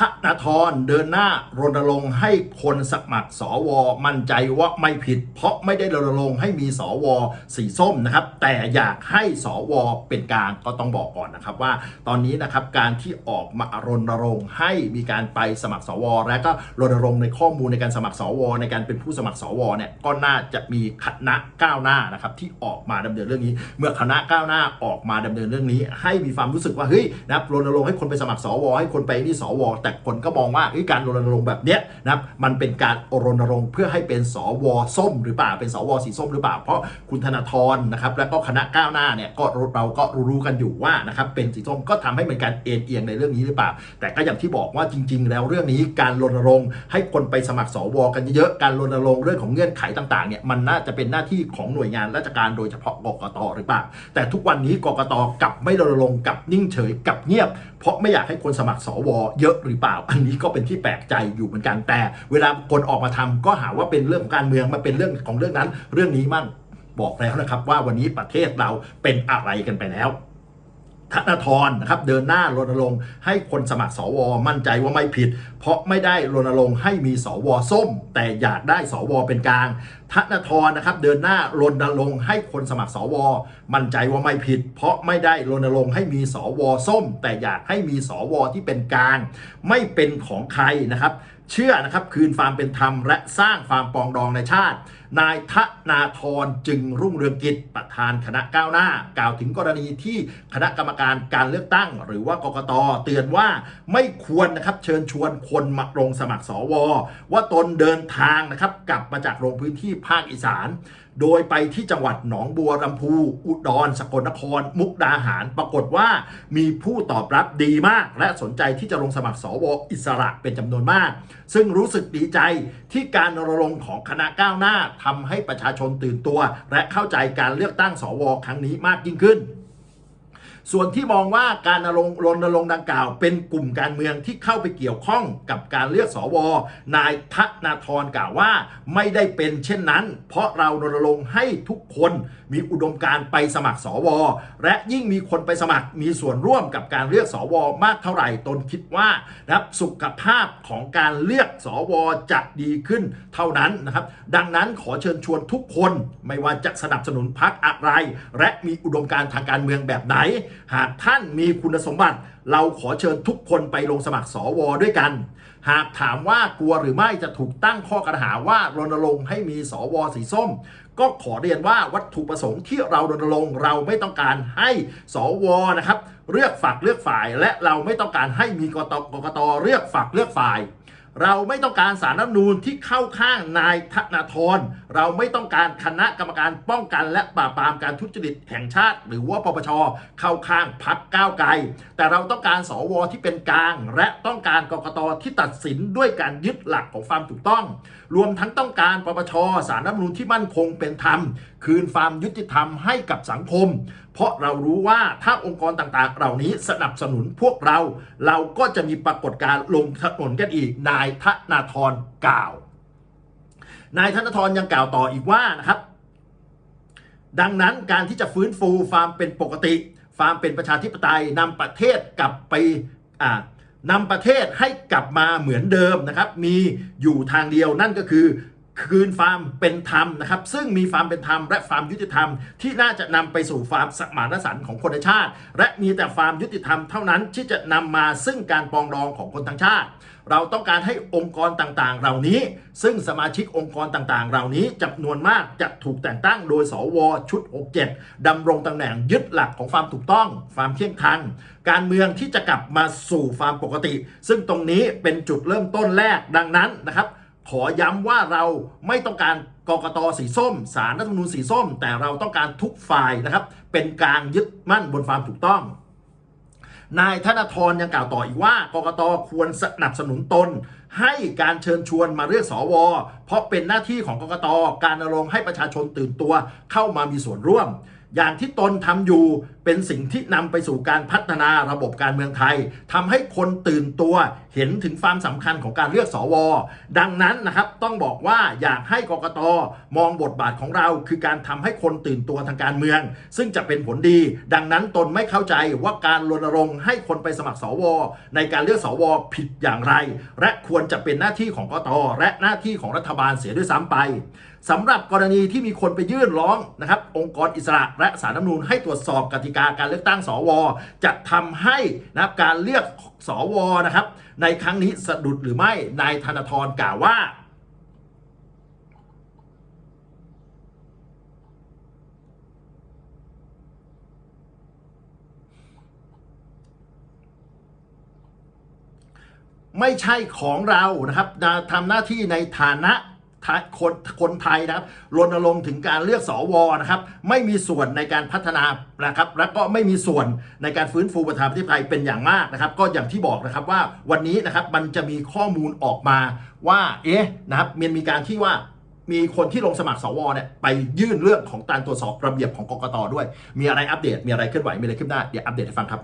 ธนาธรเดินหน้ารณรงค์ให้คนสมัครสวมั่นใจว่าไม่ผิด เพราะไม่ได้รณรงค์ให้มีสวสีส้มนะครับ แต่อยากให้สวเป็นกลางก็ต้องบอกก่อนนะครับว่า ตอนนี้นะครับการที่ออกมารณรงค์ให้มีการไปสมัครสวและก็รณรงค์ในข้อมูลในการสมัครสวในการเป็นผู้สมัครสวเนี่ยก็น่าจะมีคณะก้าวหน้านะครับที่ออกมาดำเนินเรื่องนี้ เมื่อคณะก้าวหน้าออกมาดำเนินเรื่องนี้ ให้มีความรู้สึกว่าเฮ้ยนะครับรณรงค์ให้คนไปสมัครสวให้คนไปนี่สวแต่คนก็มองว่าการรณรงค์แบบเนี้ยนะครับมันเป็นการรณรงค์เพื่อให้เป็นสวส้มหรือเปล่าเป็นสวสีส้มหรือเปล่า เพราะคุณธนาธรนะครับแล้วก็คณะก้าวหน้าเนี่ยก็เราก็รู้กันอยู่ว่านะครับเป็นสีส้มก็ทำให้เหมือนการเอ็นเอียงในเรื่องนี้หรือเปล่า แต่ก็อย่างที่บอกว่าจริง ๆ แล้วเรื่องนี้การรณรงค์ให้คนไปสมัครสวกันเยอะๆการรณรงค์เรื่องของเงื่อนไขต่างๆเนี่ยมันน่าจะเป็นหน้าที่ของหน่วยงานราชการโดยเฉพาะกกตหรือเปล่า แต่ทุกวันนี้กกตกลับไม่รณรงค์กับนิ่งเฉยกับเงียบ เพราะไม่อยากให้คนสมัครสวเยอะหรือเปล่า อันนี้ก็เป็นที่แปลกใจอยู่เหมือนกันแต่ เวลาคนออกมาทำก็หาว่าเป็นเรื่องของการเมืองมาเป็นเรื่องของเรื่องนั้น เรื่องนี้มั่งบอกแล้วนะครับว่าวันนี้ประเทศเราเป็นอะไรกันไปแล้ว ธนาธรนะครับเดินหน้ารณรงค์ให้คนสมัครสว มั่นใจว่าไม่ผิด เพราะไม่ได้รณรงค์ให้มีสวส้ม แต่อยากได้สวเป็นกลางธนาธรนะครับเดินหน้ารณรงค์ให้คนสมัครสว มั่นใจว่าไม่ผิด เพราะไม่ได้รณรงค์ให้มีสวส้ม แต่อยากให้มีสวที่เป็นกลาง ไม่เป็นของใครนะครับ เชื่อนะครับคืนความเป็นธรรมและสร้างความปองดองในชาติ นายทนาธรจึงรุ่งเรืองกิจประธานคณะก้าวหน้า กล่าวถึงกรณีที่คณะกรรมการการเลือกตั้ง หรือว่ากกตเตือนว่าไม่ควรนะครับเชิญชวนคนมาลงสมัครสวว่าตนเดินทางนะครับกลับมาจากโรงพื้นที่ภาคอีสาน โดยไปที่จังหวัดหนองบัวลำพูอุดร สกลนคร มุกดาหาร ปรากฏว่ามีผู้ตอบรับดีมาก และสนใจที่จะลงสมัครสวอิสระเป็นจำนวนมาก ซึ่งรู้สึกดีใจที่การรณรงค์ของคณะก้าวหน้าทำให้ประชาชนตื่นตัว และเข้าใจการเลือกตั้งสวครั้งนี้มากยิ่งขึ้น ส่วนที่มองว่าการรณรงค์รงดังกล่าว เป็นกลุ่มการเมืองที่เข้าไปเกี่ยวข้องกับการเลือกสว นายทนาธรกล่าวว่า ไม่ได้เป็นเช่นนั้น เพราะเรารณรงค์ให้ทุกคนมีอุดมการไปสมัครสว และยิ่งมีคนไปสมัครมีส่วนร่วมกับการเลือกสว มากเท่าไหร่ตนคิดว่านะครับสุขภาพของการเลือกสวจะดีขึ้นเท่านั้นนะครับ ดังนั้นขอเชิญชวนทุกคนไม่ว่าจะสนับสนุนพรรคอะไร และมีอุดมการทางการเมืองแบบไหนหากท่านมีคุณสมบัติ เราขอเชิญทุกคนไปลงสมัครสวด้วยกัน หากถามว่ากลัวหรือไม่จะถูกตั้งข้อกล่าวหาว่ารณรงค์ให้มีสวสีส้ม ก็ขอเรียนว่าวัตถุประสงค์ที่เรารณรงค์เราไม่ต้องการให้สวนะครับ เลือกฝักเลือกฝ่าย และเราไม่ต้องการให้มีกตกกตเลือกฝักเลือกฝ่าย เราไม่ต้องการสารรัฐนูญที่เข้าข้างนายธนาธรเราไม่ต้องการคณะกรรมการป้องกัน และปราบปรามการทุจริตแห่งชาติ หรือว่าปปชเข้าข้างพักก้าวไกล แต่เราต้องการสวที่เป็นกลาง และต้องการกรกตที่ตัดสินด้วยการยึดหลักของความถูกต้อง รวมทั้งต้องการปปชสารรัฐนูญที่มั่นคงเป็นธรรม คืนความยุติธรรมให้กับสังคม เพราะเรารู้ว่าถ้าองค์กรต่างๆ เหล่านี้สนับสนุนพวกเรา เราก็จะมีปรากฏการลงถนนกันอีก นายธนาธรกล่าว นายธนาธรยังกล่าวต่ออีกว่านะครับ ดังนั้นการที่จะฟื้นฟูความเป็นปกติความเป็นประชาธิปไตยนำประเทศกลับไปอ่านำประเทศให้กลับมาเหมือนเดิมนะครับ มีอยู่ทางเดียวนั่นก็คือ คืนความเป็นธรรมนะครับ ซึ่งมีความเป็นธรรมและความยุติธรรม ที่น่าจะนำไปสู่ความสมานฉันท์ของคนในชาติ และมีแต่ความยุติธรรมเท่านั้นที่จะนำมาซึ่งการปองดองของคนทั้งชาติ เราต้องการให้องค์กรต่างๆ เหล่านี้ ซึ่งสมาชิกองค์กรต่างๆ เหล่านี้จำนวนมากจะถูกแต่งตั้งโดยสวชุด 67ดำรงตำแหน่งยึดหลักของความถูกต้องความเที่ยงธรรมการเมืองที่จะกลับมาสู่ความปกติ ซึ่งตรงนี้เป็นจุดเริ่มต้นแรกดังนั้นนะครับ ขอย้ำว่าเราไม่ต้องการกกตสีส้มสารรัฐธรรมนูญสีส้ม แต่เราต้องการทุกฝ่ายนะครับ เป็นกลางยึดมั่นบนความถูกต้อง นายธนาธรยังกล่าวต่ออีกว่ากกตควรสนับสนุนตน ให้การเชิญชวนมาเลือกสว เพราะเป็นหน้าที่ของกกตการรณรงค์ให้ประชาชนตื่นตัวเข้ามามีส่วนร่วม อย่างที่ตนทำอยู่เป็นสิ่งที่นำไปสู่การพัฒนาระบบการเมืองไทยทำให้คนตื่นตัวเห็นถึงความสำคัญของการเลือกสวดังนั้นนะครับต้องบอกว่าอยากให้กกตมองบทบาทของเรา คือการทำให้คนตื่นตัวทางการเมือง ซึ่งจะเป็นผลดี ดังนั้นตนไม่เข้าใจว่าการรณรงค์ให้คนไปสมัครสวในการเลือกสวผิดอย่างไร และควรจะเป็นหน้าที่ของกกตและหน้าที่ของรัฐบาลเสียด้วยซ้ำไปสำหรับกรณีที่มีคนไปยื่นร้องนะครับองค์กรอิสระและสารรัฐนูญให้ตรวจสอบกติกาการเลือกตั้งสว จะทำให้นะครับการเลือกสวนะครับ ในครั้งนี้สะดุดหรือไม่นายธนาธรกล่าวว่าไม่ใช่ของเรานะครับนะทำหน้าที่ในฐานะ คนคนไทยนะครับรณรงค์ถึงการเลือกสวนะครับไม่มีส่วนในการพัฒนานะครับแล้วก็ไม่มีส่วนในการฟื้นฟูประชาธิปไตยเป็นอย่างมากนะครับ ก็อย่างที่บอกนะครับว่าวันนี้นะครับมันจะมีข้อมูลออกมาว่าเอ๊ะนะครับมันมีการที่ว่ามีคนที่ลงสมัครสวเนี่ยไปยื่นเรื่องของการตรวจสอบระเบียบของกกตด้วย มีอะไรอัปเดตมีอะไรเคลื่อนไหวมีอะไรขึ้นหน้าเดี๋ยวอัปเดตให้ฟังครับ